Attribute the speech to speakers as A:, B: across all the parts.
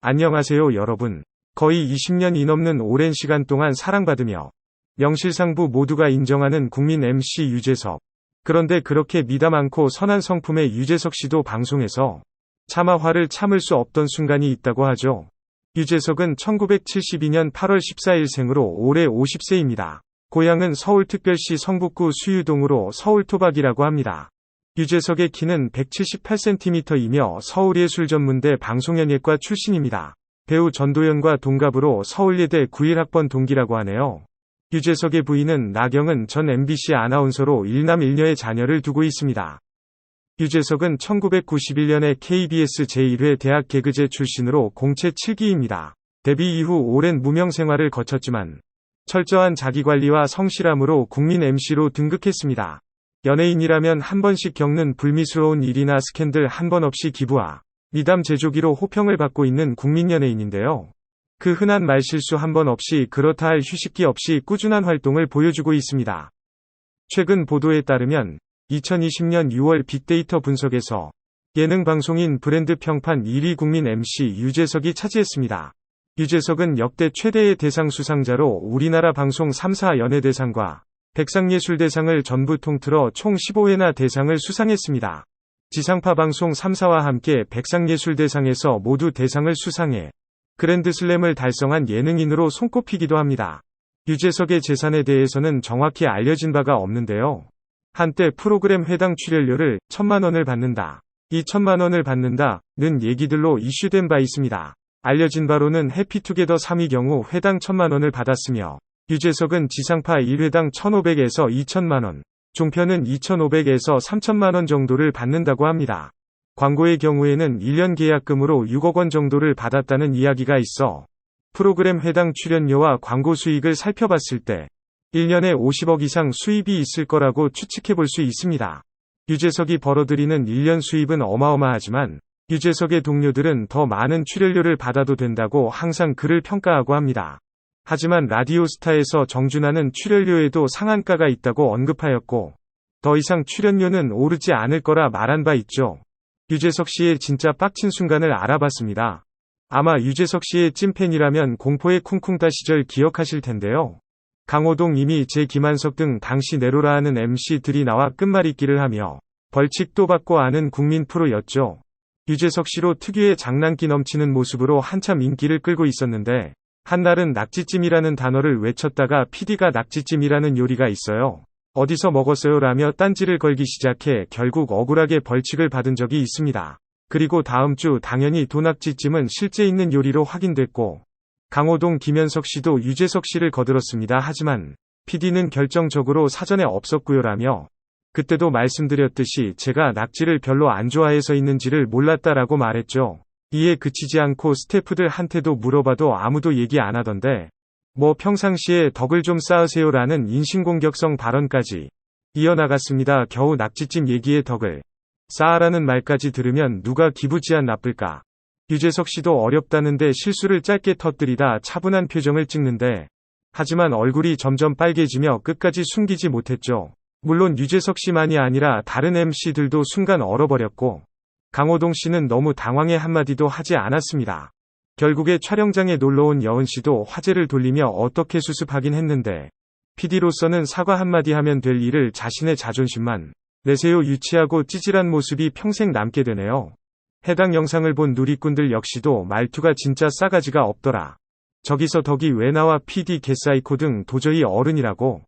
A: 안녕하세요 여러분. 거의 20년이 넘는 오랜 시간 동안 사랑받으며 명실상부 모두가 인정하는 국민 MC 유재석. 그런데 그렇게 미담 많고 선한 성품의 유재석 씨도 방송에서 차마 화를 참을 수 없던 순간이 있다고 하죠. 유재석은 1972년 8월 14일 생으로 올해 50세입니다. 고향은 서울특별시 성북구 수유동으로 서울토박이라고 합니다. 유재석의 키는 178cm이며 서울예술전문대 방송연예과 출신입니다. 배우 전도연과 동갑으로 서울예대 91학번 동기라고 하네요. 유재석의 부인은 나경은 전 MBC 아나운서로 1남 1녀의 자녀를 두고 있습니다. 유재석은 1991년에 KBS 제1회 대학 개그제 출신으로 공채 7기입니다. 데뷔 이후 오랜 무명 생활을 거쳤지만 철저한 자기관리와 성실함으로 국민 MC로 등극했습니다. 연예인이라면 한 번씩 겪는 불미스러운 일이나 스캔들 한 번 없이 기부와 미담 제조기로 호평을 받고 있는 국민 연예인인데요. 그 흔한 말실수 한 번 없이 그렇다 할 휴식기 없이 꾸준한 활동을 보여주고 있습니다. 최근 보도에 따르면 2020년 6월 빅데이터 분석에서 예능 방송인 브랜드 평판 1위 국민 MC 유재석이 차지했습니다. 유재석은 역대 최대의 대상 수상자로 우리나라 방송 3사 연예대상과 백상예술대상을 전부 통틀어 총 15회나 대상을 수상했습니다. 지상파 방송 3사와 함께 백상예술대상에서 모두 대상을 수상해 그랜드슬램을 달성한 예능인으로 손꼽히기도 합니다. 유재석의 재산에 대해서는 정확히 알려진 바가 없는데요. 한때 프로그램 회당 출연료를 천만 원을 받는다. 이 천만 원을 받는다는 얘기들로 이슈된 바 있습니다. 알려진 바로는 해피투게더 3위 경우 회당 천만 원을 받았으며 유재석은 지상파 1회당 1,500에서 2천만 원, 종편은 2,500에서 3천만 원 정도를 받는다고 합니다. 광고의 경우에는 1년 계약금으로 6억 원 정도를 받았다는 이야기가 있어 프로그램 회당 출연료와 광고 수익을 살펴봤을 때 1년에 50억 이상 수입이 있을 거라고 추측해 볼 수 있습니다. 유재석이 벌어들이는 1년 수입은 어마어마하지만 유재석의 동료들은 더 많은 출연료를 받아도 된다고 항상 그를 평가하고 합니다. 하지만 라디오스타에서 정준하는 출연료에도 상한가가 있다고 언급하였고 더 이상 출연료는 오르지 않을 거라 말한 바 있죠. 유재석 씨의 진짜 빡친 순간을 알아봤습니다. 아마 유재석 씨의 찐팬이라면 공포의 쿵쿵따 시절 기억하실 텐데요. 강호동 이미 제 김한석 등 당시 내로라 하는 MC들이 나와 끝말잇기를 하며 벌칙도 받고 아는 국민 프로였죠. 유재석 씨로 특유의 장난기 넘치는 모습으로 한참 인기를 끌고 있었는데 한날은 낙지찜이라는 단어를 외쳤다가 PD가 낙지찜이라는 요리가 있어요. 어디서 먹었어요 라며 딴지를 걸기 시작해 결국 억울하게 벌칙을 받은 적이 있습니다. 그리고 다음 주 당연히 도낙지찜은 실제 있는 요리로 확인됐고 강호동 김현석 씨도 유재석 씨를 거들었습니다. 하지만 PD는 결정적으로 사전에 없었고요 라며 그때도 말씀드렸듯이 제가 낙지를 별로 안 좋아해서 있는지를 몰랐다라고 말했죠. 이에 그치지 않고 스태프들한테도 물어봐도 아무도 얘기 안 하던데 뭐 평상시에 덕을 좀 쌓으세요라는 인신공격성 발언까지 이어나갔습니다. 겨우 낙지찜 얘기의 덕을 쌓아라는 말까지 들으면 누가 기부지안 나쁠까. 유재석 씨도 어렵다는데 실수를 짧게 터뜨리다 차분한 표정을 찍는데 하지만 얼굴이 점점 빨개지며 끝까지 숨기지 못했죠. 물론 유재석 씨만이 아니라 다른 MC들도 순간 얼어버렸고 강호동 씨는 너무 당황해 한마디도 하지 않았습니다. 결국에 촬영장에 놀러온 여은 씨도 화제를 돌리며 어떻게 수습하긴 했는데 PD로서는 사과 한마디 하면 될 일을 자신의 자존심만 내세요 유치하고 찌질한 모습이 평생 남게 되네요. 해당 영상을 본 누리꾼들 역시도 말투가 진짜 싸가지가 없더라. 저기서 덕이 왜 나와 PD 개사이코 등 도저히 어른이라고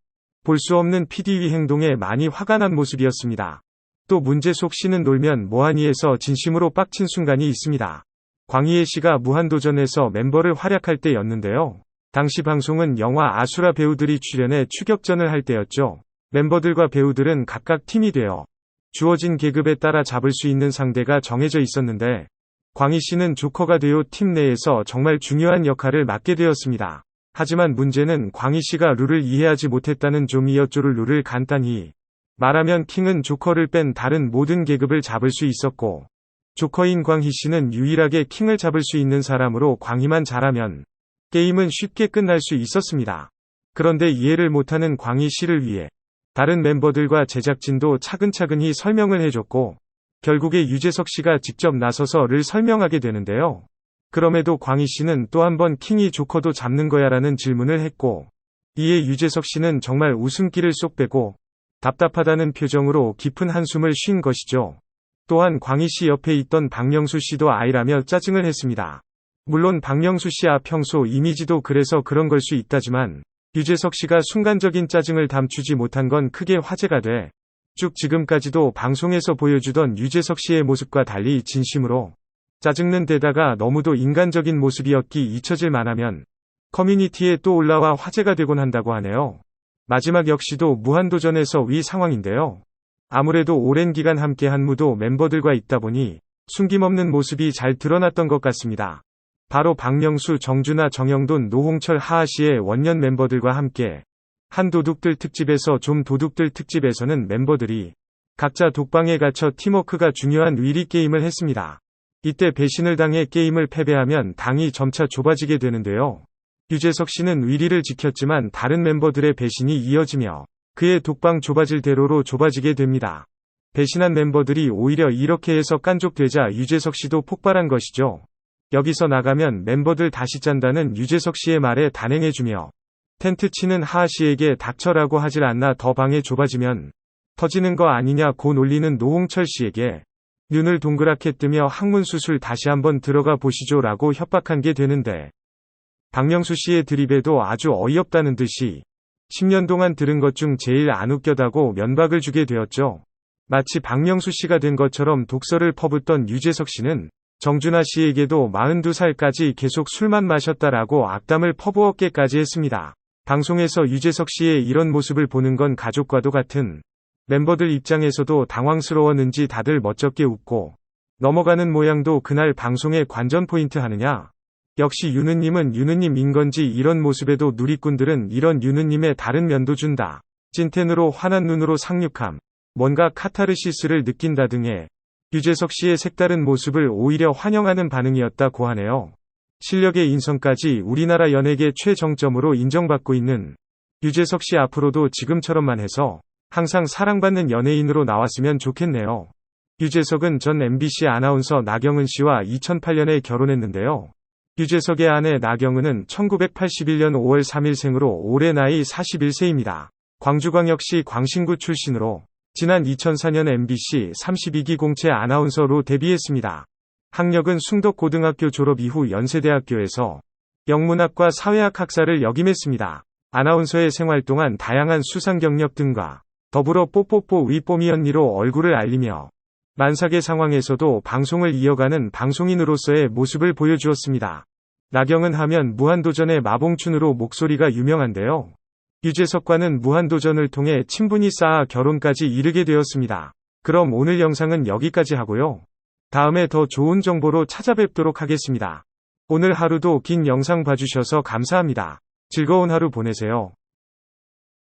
A: 볼 수 없는 PD위 행동에 많이 화가 난 모습이었습니다. 또 문제 속 씨는 놀면 뭐하니에서 진심으로 빡친 순간이 있습니다. 광희애 씨가 무한도전에서 멤버를 활약할 때였는데요. 당시 방송은 영화 아수라 배우들이 출연해 추격전을 할 때였죠. 멤버들과 배우들은 각각 팀이 되어 주어진 계급에 따라 잡을 수 있는 상대가 정해져 있었는데 광희 씨는 조커가 되어 팀 내에서 정말 중요한 역할을 맡게 되었습니다. 하지만 문제는 광희 씨가 룰을 이해하지 못했다는 점이었죠. 룰을 간단히 말하면 킹은 조커를 뺀 다른 모든 계급을 잡을 수 있었고 조커인 광희 씨는 유일하게 킹을 잡을 수 있는 사람으로 광희만 잘하면 게임은 쉽게 끝날 수 있었습니다. 그런데 이해를 못하는 광희 씨를 위해 다른 멤버들과 제작진도 차근차근히 설명을 해줬고 결국에 유재석 씨가 직접 나서서 를 설명하게 되는데요. 그럼에도 광희 씨는 또 한 번 킹이 조커도 잡는 거야 라는 질문을 했고, 이에 유재석 씨는 정말 웃음기를 쏙 빼고, 답답하다는 표정으로 깊은 한숨을 쉰 것이죠. 또한 광희 씨 옆에 있던 박명수 씨도 아이라며 짜증을 했습니다. 물론 박명수 씨야 평소 이미지도 그래서 그런 걸 수 있다지만, 유재석 씨가 순간적인 짜증을 감추지 못한 건 크게 화제가 돼, 쭉 지금까지도 방송에서 보여주던 유재석 씨의 모습과 달리 진심으로 짜증는 데다가 너무도 인간적인 모습이었기 잊혀질 만하면 커뮤니티에 또 올라와 화제가 되곤 한다고 하네요. 마지막 역시도 무한도전에서 위 상황인데요. 아무래도 오랜 기간 함께한 무도 멤버들과 있다 보니 숨김없는 모습이 잘 드러났던 것 같습니다. 바로 박명수, 정준하, 정영돈, 노홍철, 하하씨의 원년 멤버들과 함께 한 도둑들 특집에서 좀 도둑들 특집에서는 멤버들이 각자 독방에 갇혀 팀워크가 중요한 위리 게임을 했습니다. 이때 배신을 당해 게임을 패배하면 당이 점차 좁아지게 되는데요. 유재석 씨는 위리를 지켰지만 다른 멤버들의 배신이 이어지며 그의 독방 좁아질 대로로 좁아지게 됩니다. 배신한 멤버들이 오히려 이렇게 해서 깐족되자 유재석 씨도 폭발한 것이죠. 여기서 나가면 멤버들 다시 짠다는 유재석 씨의 말에 단행해주며 텐트 치는 하하 씨에게 닥쳐라고 하질 않나 더 방에 좁아지면 터지는 거 아니냐 고 놀리는 노홍철 씨에게 눈을 동그랗게 뜨며 항문 수술 다시 한번 들어가 보시죠 라고 협박한 게 되는데 박명수 씨의 드립에도 아주 어이없다는 듯이 10년 동안 들은 것 중 제일 안 웃겨다고 면박을 주게 되었죠. 마치 박명수 씨가 된 것처럼 독서를 퍼붓던 유재석 씨는 정준하 씨에게도 42살까지 계속 술만 마셨다라고 악담을 퍼부었게까지 했습니다. 방송에서 유재석 씨의 이런 모습을 보는 건 가족과도 같은 멤버들 입장에서도 당황스러웠는지 다들 멋쩍게 웃고 넘어가는 모양도 그날 방송의 관전 포인트 하느냐. 역시 유느님은 유느님인 건지 이런 모습에도 누리꾼들은 이런 유느님의 다른 면도 준다. 찐텐으로 환한 눈으로 상륙함. 뭔가 카타르시스를 느낀다 등의 유재석 씨의 색다른 모습을 오히려 환영하는 반응이었다고 하네요. 실력의 인성까지 우리나라 연예계 최정점으로 인정받고 있는 유재석 씨 앞으로도 지금처럼만 해서 항상 사랑받는 연예인으로 나왔으면 좋겠네요. 유재석은 전 MBC 아나운서 나경은 씨와 2008년에 결혼했는데요. 유재석의 아내 나경은은 1981년 5월 3일 생으로 올해 나이 41세입니다. 광주광역시 광신구 출신으로 지난 2004년 MBC 32기 공채 아나운서로 데뷔했습니다. 학력은 숭덕고등학교 졸업 이후 연세대학교에서 영문학과 사회학 학사를 역임했습니다. 아나운서의 생활 동안 다양한 수상 경력 등과 더불어 뽀뽀뽀 위뽀미 언니로 얼굴을 알리며 만삭의 상황에서도 방송을 이어가는 방송인으로서의 모습을 보여주었습니다. 나경은 하면 무한도전의 마봉춘으로 목소리가 유명한데요. 유재석과는 무한도전을 통해 친분이 쌓아 결혼까지 이르게 되었습니다. 그럼 오늘 영상은 여기까지 하고요. 다음에 더 좋은 정보로 찾아뵙도록 하겠습니다. 오늘 하루도 긴 영상 봐주셔서 감사합니다. 즐거운 하루 보내세요.